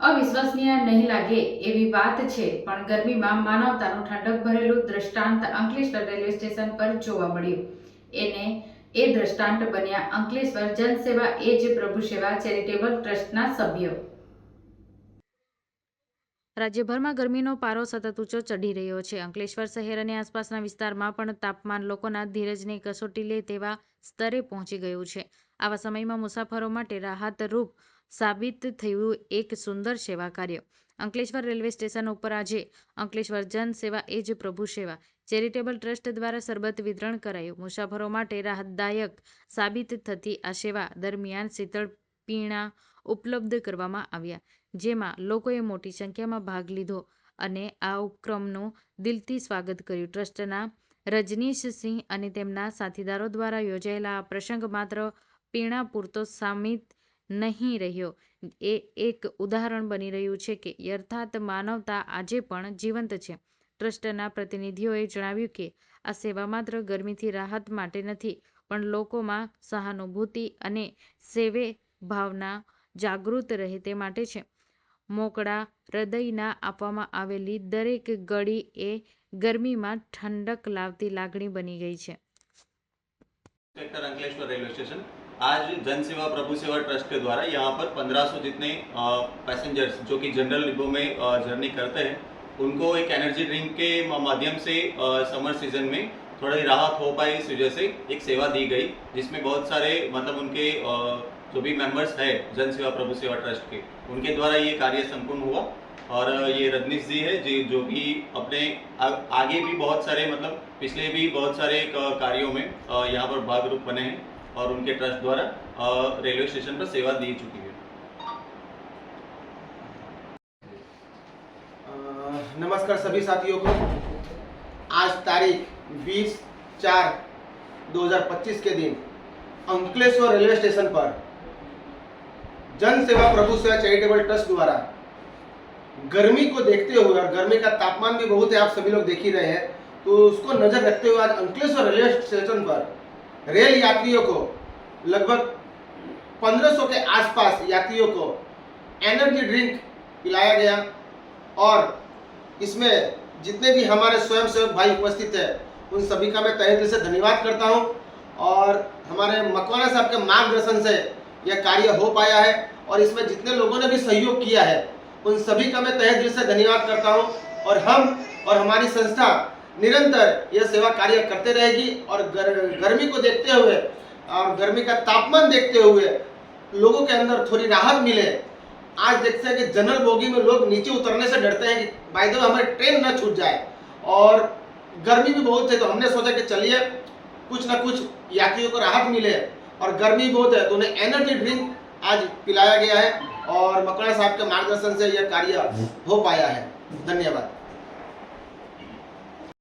અવિશ્વસનીય નહીં લાગે એવી વાત છે, પણ ગરમીમાં માનવતાનું ઠંડક ભરેલું દ્રષ્ટાંત અંકલેશ્વર રેલવે સ્ટેશન પર જોવા મળ્યું. એને એ દ્રષ્ટાંત બન્યા અંકલેશ્વર જનસેવા એ જ પ્રભુ સેવા ચેરિટેબલ ટ્રસ્ટના સભ્યો. રાજ્યભરમાં ગરમીનો પારો સતત ઊંચો ચઢી રહ્યો છે. અંકલેશ્વર શહેર અને આસપાસના વિસ્તારમાં પણ તાપમાન લોકોના ધીરજને કસોટી લે તેવા સ્તરે પહોંચી ગયું છે. આવા સમયમાં મુસાફરો માટે રાહતરૂપ સાબિત થયું એક સુંદર સેવા કાર્ય. અંકલેશ્વર રેલવે સ્ટેશન ઉપર આજે અંકલેશ્વર જન સેવા એ જ પ્રભુ સેવા. ચેરિટેબલ ટ્રસ્ટ દ્વારા સરબત વિતરણ કરાયું. મુસાફરો માટે રાહતદાયક સાબિત થતી આ સેવા દરમિયાન શીતળ પીણા ઉપલબ્ધ કરવામાં આવ્યા, જેમાં લોકોએ મોટી સંખ્યામાં ભાગ લીધો અને આ ઉપક્રમનું દિલથી સ્વાગત કર્યું. ટ્રસ્ટના રજનીશ સિંહ અને તેમના સાથીદારો દ્વારા યોજાયેલા આ પ્રસંગ માત્ર પીણા પૂરતો સામિત નહીં રહ્યો. એ એક ઉદાહરણ બની રહ્યું છે કે યર્થાત માનવતા આજે પણ જીવંત છે. ટ્રસ્ટના પ્રતિનિધિઓએ જણાવ્યું કે આ સેવા માત્ર ગરમીથી રાહત માટે નથી, પણ લોકોમાં સહાનુભૂતિ અને સેવે ભાવના જાગૃત રહે તે માટે છે. મોકળા હૃદયના આપવામાં આવેલી દરેક ગળી એ ગરમીમાં ઠંડક લાવતી લાગણી બની ગઈ છે. Ankleshwar railway station. आज जन सेवा प्रभु सेवा ट्रस्ट के द्वारा यहाँ पर 1500 जितने पैसेंजर्स जो कि जनरल डिब्बों में जर्नी करते हैं, उनको एक एनर्जी ड्रिंक के माध्यम से समर सीज़न में थोड़ी राहत हो पाए इस वजह से एक सेवा दी गई, जिसमें बहुत सारे मतलब उनके जो भी मेंबर्स है जन सेवा प्रभु सेवा ट्रस्ट के, उनके द्वारा ये कार्य संपूर्ण हुआ। और ये रजनीश जी है, जी, जो कि अपने आगे भी बहुत सारे मतलब पिछले भी बहुत सारे कार्यों में यहाँ पर भाग रूप बने हैं। और उनके ट्रस्ट द्वारा रेलवे स्टेशन पर सेवा दी चुकी है। नमस्कार सभी साथियों को। आज तारीख 20 चार 2025 के दिन अंकलेश्वर रेलवे स्टेशन पर जन सेवा प्रभु सेवा चैरिटेबल ट्रस्ट द्वारा गर्मी को देखते हुए, और गर्मी का तापमान भी बहुत है, आप सभी लोग देख ही रहे हैं तो उसको नज़र रखते हुए आज अंकलेश्वर रेलवे स्टेशन पर रेल यात्रियों को, लगभग 1500 के आसपास यात्रियों को एनर्जी ड्रिंक पिलाया गया और इसमें जितने भी हमारे स्वयंसेवक भाई उपस्थित है, उन सभी का मैं तहे दिल से धन्यवाद करता हूँ और हमारे मकवाना साहब के मार्गदर्शन से यह कार्य हो पाया है और इसमें जितने लोगों ने भी सहयोग किया है, उन सभी का मैं तहे दिल से धन्यवाद करता हूँ और हम और हमारी संस्था निरंतर यह सेवा कार्य करते रहेगी और गर, गर्मी को देखते हुए और गर्मी का तापमान देखते हुए लोगों के अंदर थोड़ी राहत मिले। आज देखते हैं कि जनरल बोगी में लोग नीचे उतरने से डरते हैं कि बाय द हमारी ट्रेन न छूट जाए। और गर्मी भी बहुत है तो हमने सोचा कि चलिए कुछ ना कुछ यात्रियों को राहत मिले और गर्मी बहुत है तो उन्हें एनर्जी ड्रिंक आज पिलाया गया है और मकड़ा साहब के मार्गदर्शन से यह कार्य हो पाया है। धन्यवाद।